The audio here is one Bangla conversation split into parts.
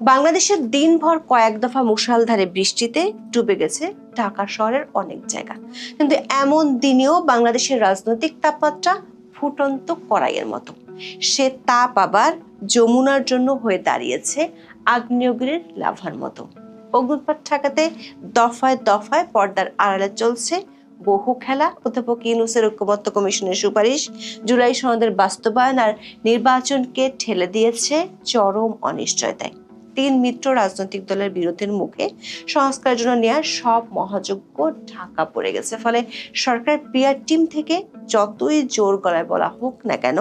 বাংলাদেশের দিনভর কয়েক দফা মুষলধারে বৃষ্টিতে ডুবে গেছে ঢাকা শহরের অনেক জায়গা। কিন্তু এমন দিনেও বাংলাদেশের রাজনৈতিক তাপমাত্রা ফুটন্ত কড়াইয়ের মতো। সে তাপ আবার যমুনার জন্য হয়ে দাঁড়িয়েছে আগ্নেয়গিরির লাভার মতো। অগ্নুৎপাত ঠেকাতে দফায় দফায় পর্দার আড়ালে চলছে বহু খেলা। অধ্যাপক ইউনুসের ঐক্যমত্য কমিশনের সুপারিশ জুলাই সনদের বাস্তবায়ন আর নির্বাচনকে ঠেলে দিয়েছে চরম অনিশ্চয়তায়। তিন মিত্র রাজনৈতিক দলের বিরোধের মুখে সংস্কারের জন্য নেওয়া সব মহাযজ্ঞ ঢাকা পড়ে গেছে। ফলে সরকার পিয়ার টিম থেকে যতই জোর গলায় বলা হোক না কেন,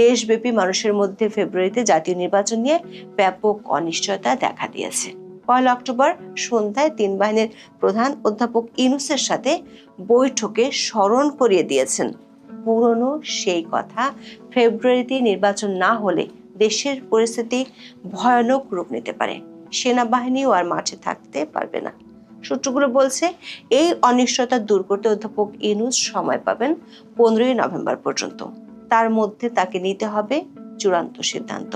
দেশব্যাপী মানুষের মধ্যে ফেব্রুয়ারিতে জাতীয় নির্বাচন নিয়ে ব্যাপক অনিশ্চয়তা দেখা দিয়েছে। পয়লা অক্টোবর সন্ধ্যায় তিন বাহিনীর প্রধান অধ্যাপক ইনুসের সাথে বৈঠকে স্মরণ করিয়ে দিয়েছেন। পুরনো সেই কথা, ফেব্রুয়ারিতে নির্বাচন না হলে দেশের পরিস্থিতি ভয়ানক রূপ নিতে পারে। সেনাবাহিনীও আর মাঠে থাকতে পারবে না। সূত্রগুলো বলছে, এই অনিশ্চয়তা দূর করতে অধ্যাপক ইনুস সময় পাবেন পনেরোই নভেম্বর পর্যন্ত। তার মধ্যে তাকে নিতে হবে চূড়ান্ত সিদ্ধান্ত।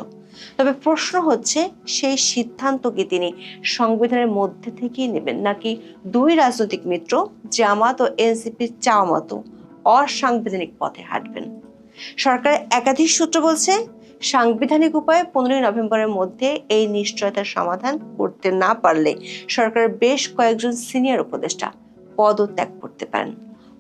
তবে প্রশ্ন হচ্ছে, সেই সিদ্ধান্ত কি তিনি সংবিধানের মধ্যে থেকেই নেবেন, নাকি দুই রাজনৈতিক মিত্র, জামাত ও এনসিপির চাওয়া মতো অসাংবিধানিক পথে হাঁটবেন? সরকারের একাধিক সূত্র বলছে সাংবিধানিক উপায়ে পনেরোই নভেম্বরের মধ্যে এই নিশ্চয়তার সমাধান করতে না পারলে সরকারের বেশ কয়েকজন সিনিয়র উপদেষ্টা পদত্যাগ করতে পারেন।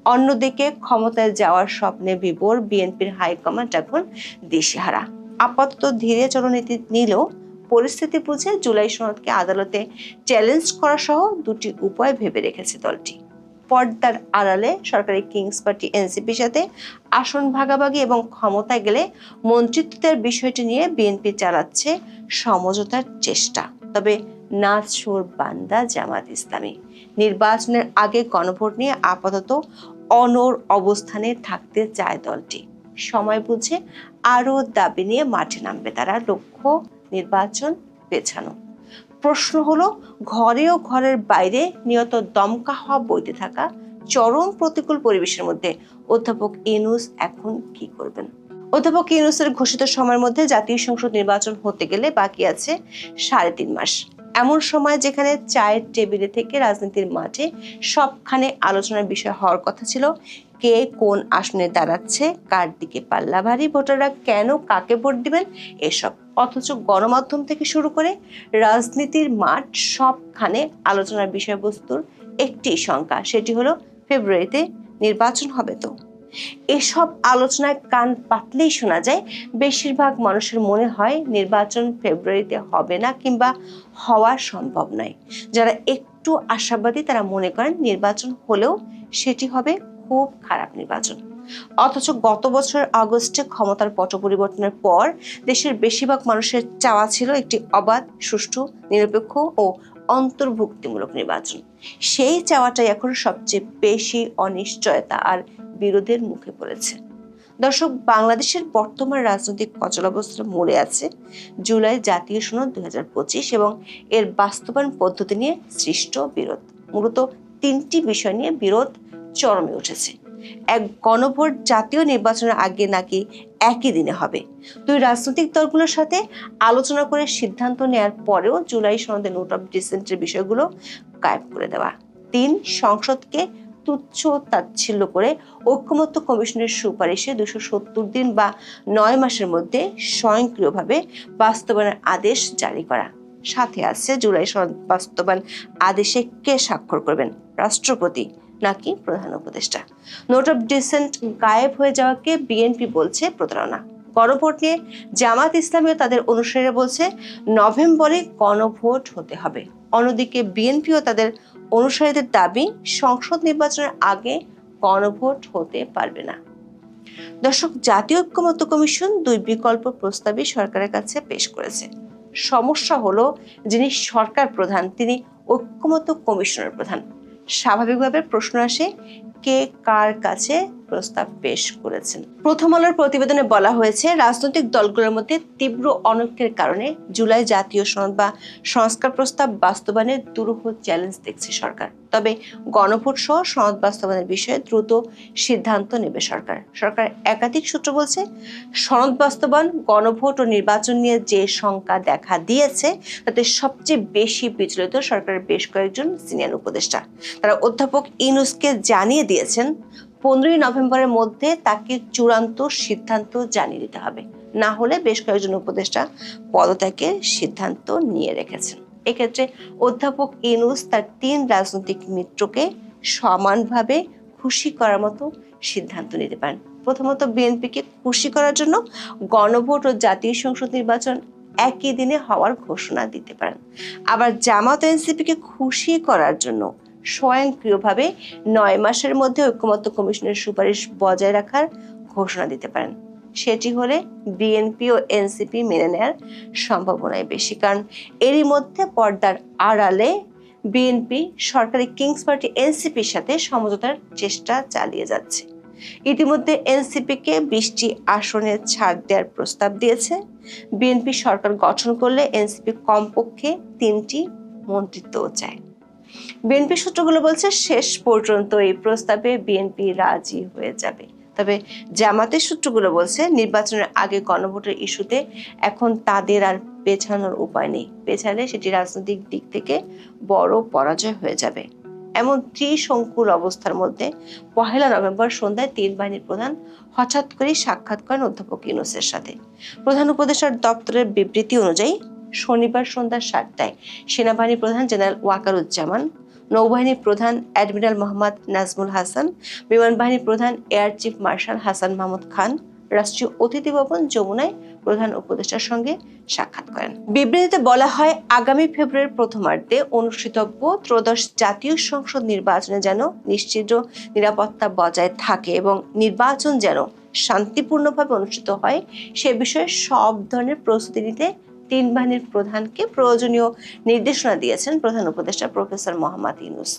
অন্যদিকে ক্ষমতায় যাওয়ার স্বপ্নে বিভোর বিএনপির হাইকমান্ড এখন দিশেহারা। আপাতত ধীরে চলনীতি নিলেও পরিস্থিতি বুঝে জুলাই সনদকে আদালতে চ্যালেঞ্জ করা সহ দুটি উপায় ভেবে রেখেছে দলটি। পর্দার আড়ালে সরকারি কিংস পার্টি এনসিপির সাথে আসন ভাগাভাগি এবং ক্ষমতায় গেলে মন্ত্রিত্বের বিষয়টি নিয়ে বিএনপি চালাচ্ছে সমঝোতার চেষ্টা। তবে নাচ সুর বান্দা জামাত ইসলামী নির্বাচনের আগে গণভোট নিয়ে আপাতত অনর অবস্থানে থাকতে চায় দলটি। সময় বুঝে আরও দাবি নিয়ে মাঠে নামবে তারা। লক্ষ্য নির্বাচন পেছানো। প্রশ্ন হলো, ঘরে ও ঘরের বাইরে নিয়ত দমকা হওয়া বইতে থাকা চরম প্রতিকূল পরিবেশের মধ্যে অধ্যাপক ইনুস এখন কি করবেন? অধ্যাপক ইউনুসের ঘোষিত সময়ের মধ্যে জাতীয় সংসদ নির্বাচন হতে গেলে বাকি আছে সাড়ে তিন মাস। এমন সময় যেখানে চায়ের টেবিলে থেকে রাজনীতির মাঠে সবখানে আলোচনার বিষয় হওয়ার কথা ছিল কে কোন আসনে দাঁড়াচ্ছে, কার দিকে পাল্লা ভারী ভোটাররা কেন কাকে ভোট দিবেন, এসব অথচ গণমাধ্যম থেকে শুরু করে রাজনীতির মাঠ সবখানে আলোচনার বিষয়বস্তুর একটি শঙ্কা সেটি হলো ফেব্রুয়ারিতে নির্বাচন হবে তো। এসব আলোচনায় কান পাতলেই শোনা যায়, বেশিরভাগ মানুষের মনে হয় নির্বাচন ফেব্রুয়ারিতে হবে না কিংবা হওয়া সম্ভব নয়। যারা একটু আশাবাদী তারা মনে করেন নির্বাচন হলেও সেটি হবে খুব খারাপ নির্বাচন। অথচ গত বছরের আগস্টে ক্ষমতার পট পরিবর্তনের পর দেশের বেশিরভাগ মানুষের চাওয়া ছিল একটি অবাধ, সুষ্ঠু, নিরপেক্ষ ও অন্তর্ভুক্তিমূলক নির্বাচন। সেই চাওয়াটাই এখন সবচেয়ে বেশি অনিশ্চয়তা আর বিরোধের মুখে পড়েছে। দর্শক, বাংলাদেশের বর্তমান রাজনৈতিক অচলাবস্থা মরে আছে জুলাই জাতীয় সনদ দুই হাজার পঁচিশ এবং এর বাস্তবায়ন পদ্ধতি নিয়ে সৃষ্ট বিরোধ। মূলত তিনটি বিষয় নিয়ে বিরোধ চরমে উঠেছে। এক গণভোট জাতীয় নির্বাচনের আগে নাকি একই দিনে হবে। দুই রাজনৈতিক দলগুলোর সাথে আলোচনা করে সিদ্ধান্ত নেয়ার পরেও জুলাই সনদে নোট অফ ডিসেন্টের বিষয়গুলো গায়েব করে দেওয়া। তিন, সংসদকে তুচ্ছ তাচ্ছিল্য করে ঐক্যমত্য কমিশনের সুপারিশে দুশো সত্তর দিন বা নয় মাসের মধ্যে স্বয়ংক্রিয়ভাবে বাস্তবায়নের আদেশ জারি করা। সাথে আছে জুলাই সনদ বাস্তবায়ন আদেশে কে স্বাক্ষর করবেন? রাষ্ট্রপতি। নাকি প্রধান উপদেষ্টা। নোট অফ ডিসেন্ট গায়েব হয়ে যাওয়াকে বিএনপি বলছে প্রতারণা। গণভোট নিয়ে জামাত ইসলামী ও তাদের অনুসারীরা বলছে, নভেম্বরে গণভোট হতে হবে। অন্যদিকে বিএনপিও তাদের অনুসারীদের দাবি, সংসদ নির্বাচনের আগে গণভোট হতে পারবে না। দর্শক, জাতীয় ঐক্যমত্য কমিশন দুই বিকল্প প্রস্তাবই সরকারের কাছে পেশ করেছে। সমস্যা হলো, যিনি সরকার প্রধান, তিনি ঐক্যমত্য কমিশনের প্রধান। স্বাভাবিকভাবে প্রশ্ন আসে কে কার কাছে প্রস্তাব পেশ করেছেন। প্রথম আলোর প্রতিবেদনে বলা হয়েছে, রাজনৈতিক দলগুলোর মধ্যে তীব্র অনৈক্যের কারণে জুলাই জাতীয় সনদ বা সংস্কার প্রস্তাব বাস্তবায়নের দুরূহ চ্যালেঞ্জ দেখছে সরকার। তবে গণভোট সহ সনদ বাস্তবায়নের বিষয়ে দ্রুত সিদ্ধান্ত নেবে সরকার। সরকার একাধিক সূত্র বলছে, সনদ বাস্তবায়ন, গণভোট ও নির্বাচন নিয়ে যে শঙ্কা দেখা দিয়েছে, তাতে সবচেয়ে বেশি বিচলিত সরকারের বেশ কয়েকজন সিনিয়র উপদেষ্টা। তারা অধ্যাপক ইনুসকে জানিয়ে দিয়েছেন পনেরোই নভেম্বরের মধ্যে তাকে চূড়ান্ত সিদ্ধান্ত জানিয়ে দিতে হবে। না হলে বেশ কয়েকজন উপদেষ্টা পদত্যাগের সিদ্ধান্ত নিয়ে রেখেছেন। এক্ষেত্রে অধ্যাপক ইনুস তার তিন রাজনৈতিক মিত্রকে সমানভাবে খুশি করার মতো সিদ্ধান্ত নিতে পারেন। প্রথমত বিএনপিকে খুশি করার জন্য গণভোট ও জাতীয় সংসদ নির্বাচন একই দিনে হওয়ার ঘোষণা দিতে পারেন। আবার জামাত এনসিপিকে খুশি করার জন্য স্বয়ংক্রিয়ভাবে নয় মাসের মধ্যে ঐক্যমত্য কমিশনের সুপারিশ বজায় রাখার ঘোষণা দিতে পারেন। সেটি হলে বিএনপি ও এনসিপি মেনে নেয়ার সম্ভাবনাই বেশি। কারণ এরই মধ্যে পর্দার আড়ালে বিএনপি সরকারি কিংস পার্টি এনসিপির সাথে সমঝোতার চেষ্টা চালিয়ে যাচ্ছে। ইতিমধ্যে এনসিপিকে বিশটি আসনে ছাড় দেওয়ার প্রস্তাব দিয়েছে। বিএনপি সরকার গঠন করলে এনসিপি কমপক্ষে তিনটি মন্ত্রিত্বও চায়। বিএনপি সূত্রগুলো বলছে শেষ পর্যন্ত এই প্রস্তাবে বিএনপি রাজি হয়ে যাবে। তবে জামাতের সূত্রগুলো বলছে নির্বাচনের আগে গণভোটের ইস্যুতে এখন তাদের আর পেছানোর উপায় নেই। পেছালে সেটি রাজনৈতিক দিক থেকে বড় পরাজয় হয়ে যাবে। এমন ত্রিশঙ্কুল অবস্থার মধ্যে পহেলা নভেম্বর সন্ধ্যায় তিন বাহিনীর প্রধান হঠাৎ করে সাক্ষাৎ করেন অধ্যাপক ইউনুসের সাথে। প্রধান উপদেষ্টার দপ্তরের বিবৃতি অনুযায়ী শনিবার সন্ধ্যা সাতটায় সেনাবাহিনী প্রধান জেনারেল ওয়াকারুজ্জামান নৌবাহিনী প্রধান অ্যাডমিরাল মোহাম্মদ নাজমুল হাসান বিমান বাহিনী প্রধান air chief marshal Hasan Mahmud Khan, রাষ্ট্রীয় অতিথি ভবন যমুনায় প্রধান উপদেষ্টার সঙ্গে সাক্ষাৎ করেন। বিবৃতিতে বলা হয়, আগামী ফেব্রুয়ারির প্রথমার্ধে অনুষ্ঠিতব্য ত্রয়োদশ জাতীয় সংসদ নির্বাচনে যেন নিশ্চিত নিরাপত্তা বজায় থাকে এবং নির্বাচন যেন শান্তিপূর্ণভাবে অনুষ্ঠিত হয়, সে বিষয়ে সব ধরনের প্রস্তুতি নিতে তিন বাহিনীর প্রধানকে প্রয়োজনীয় নির্দেশনা দিয়েছেন প্রধান উপদেষ্টা প্রফেসর মোহাম্মদ ইউনুস।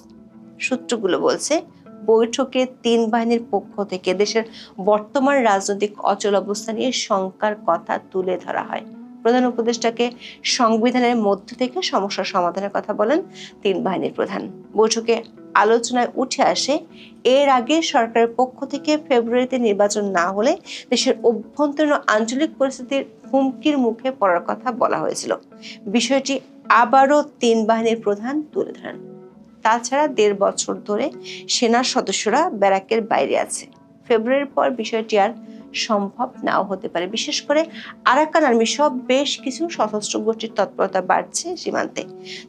সূত্রগুলো বলছে, বৈঠকে তিন বাহিনীর পক্ষ থেকে দেশের বর্তমান রাজনৈতিক অচল অবস্থা নিয়ে শঙ্কার কথা তুলে ধরা হয়। প্রধান উপদেষ্টাকে সংবিধানের মধ্য থেকে সমস্যার সমাধানের কথা বলেন তিন বাহিনীর প্রধান। বৈঠকে আলোচনায় উঠে আসে, এর আগে সরকারের পক্ষ থেকে ফেব্রুয়ারিতে নির্বাচন না হলে দেশের অভ্যন্তরীণ আঞ্চলিক পরিস্থিতির হুমকির মুখে পড়ার কথা বলা হয়েছিল। বিষয়টি আবারও তিন বাহিনীর প্রধান তুলে ধরেন। তাছাড়া দেড় বছর ধরে সেনার সদস্যরা ব্যারাকের বাইরে আছে। ফেব্রুয়ারির পর বিষয়টি আর সম্ভব নাও হতে পারে। বিশেষ করে আরাকান আর্মি সব বেশ কিছু সশস্ত্র গোষ্ঠীর তৎপরতা বাড়ছে সীমান্তে।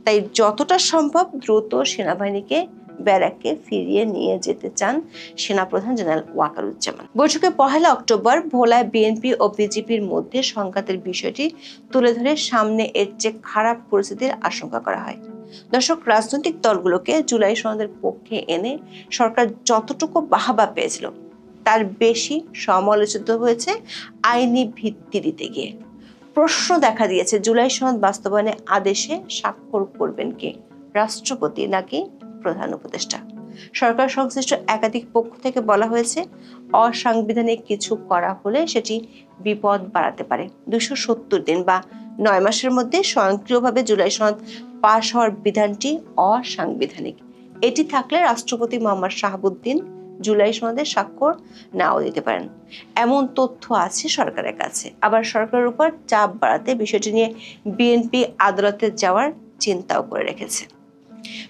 তাই যতটা সম্ভব দ্রুত সেনাবাহিনীকে ব্যারাককে ফিরিয়ে নিয়ে যেতে চান সেনাপ্রধান জেনারেল ওয়াকারুজ্জামান। বৈঠকে পহেলা অক্টোবর ভোলায় বিএনপি ও বিজেপির মধ্যে সংঘাতের বিষয়টি তুলে ধরে সামনে এর চেয়ে খারাপ পরিস্থিতির আশঙ্কা করা হয়। দর্শক, রাজনৈতিক দলগুলোকে জুলাই সনদের পক্ষে এনে সরকার যতটুকু বাহাবা পেয়েছিল, তার বেশি সমালোচিত হয়েছে আইনি ভিত্তি দিতে গিয়ে। প্রশ্ন দেখা দিয়েছে, জুলাই সনদ বাস্তবায়নে আদেশে স্বাক্ষর করবেন কে? রাষ্ট্রপতি নাকি প্রধান উপদেষ্টা। সরকার সংশ্লিষ্ট একাধিক পক্ষ থেকে বলা হয়েছে, অসাংবিধানিক কিছু করা হলে সেটি বিপদ বাড়াতে পারে। দুশো সত্তর দিন বা নয় মাসের মধ্যে স্বয়ংক্রিয়ভাবে জুলাই সনদ পাশ হওয়ার বিধানটি অসাংবিধানিক। এটি থাকলে রাষ্ট্রপতি মোহাম্মদ শাহাবুদ্দিন জুলাই সনদে স্বাক্ষর নাও দিতে পারেন। এমন তথ্য আছে সরকারের কাছে। আবার সরকারের উপর চাপ বাড়াতে বিষয়টি নিয়ে বিএনপি আদালতে যাওয়ার চিন্তাও করে রেখেছে।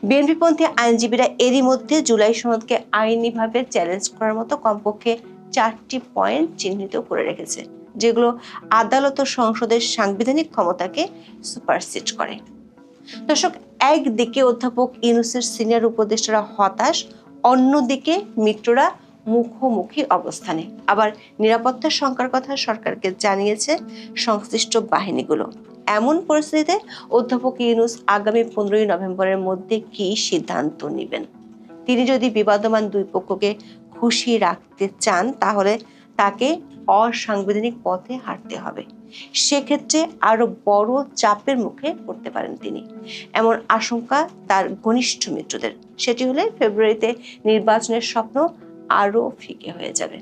বিএনপিপন্থী আইনজীবীরা এরই মধ্যে জুলাই সনদকে আইনিভাবে চ্যালেঞ্জ করার মতো কমপক্ষে চারটি পয়েন্ট চিহ্নিত করে রেখেছে, যেগুলো আদালত ও সংসদের সাংবিধানিক ক্ষমতাকে সুপারসিড করে। দর্শক, একদিকে অধ্যাপক ইউনুসের সিনিয়র উপদেষ্টারা হতাশ, অন্যদিকে মিত্ররা মুখোমুখি অবস্থানে। আবার নিরাপত্তার সংখ্যার কথা সরকারকে জানিয়েছে সংশ্লিষ্ট বাহিনীগুলো। এমন পরিস্থিতিতে অধ্যাপক ইউনুস আগামী পনেরোই নভেম্বরের মধ্যে কি সিদ্ধান্ত নেবেন? তিনি যদি বিবাদমান দুই পক্ষকে খুশি রাখতে চান, তাহলে তাকে অসাংবিধানিক পথে হাঁটতে হবে। সেক্ষেত্রে আরও বড় চাপের মুখে পড়তে পারেন তিনি। এমন আশঙ্কা তার ঘনিষ্ঠ মিত্রদের। সেটি হলে ফেব্রুয়ারিতে নির্বাচনের স্বপ্ন আরও ফিকে হয়ে যাবে।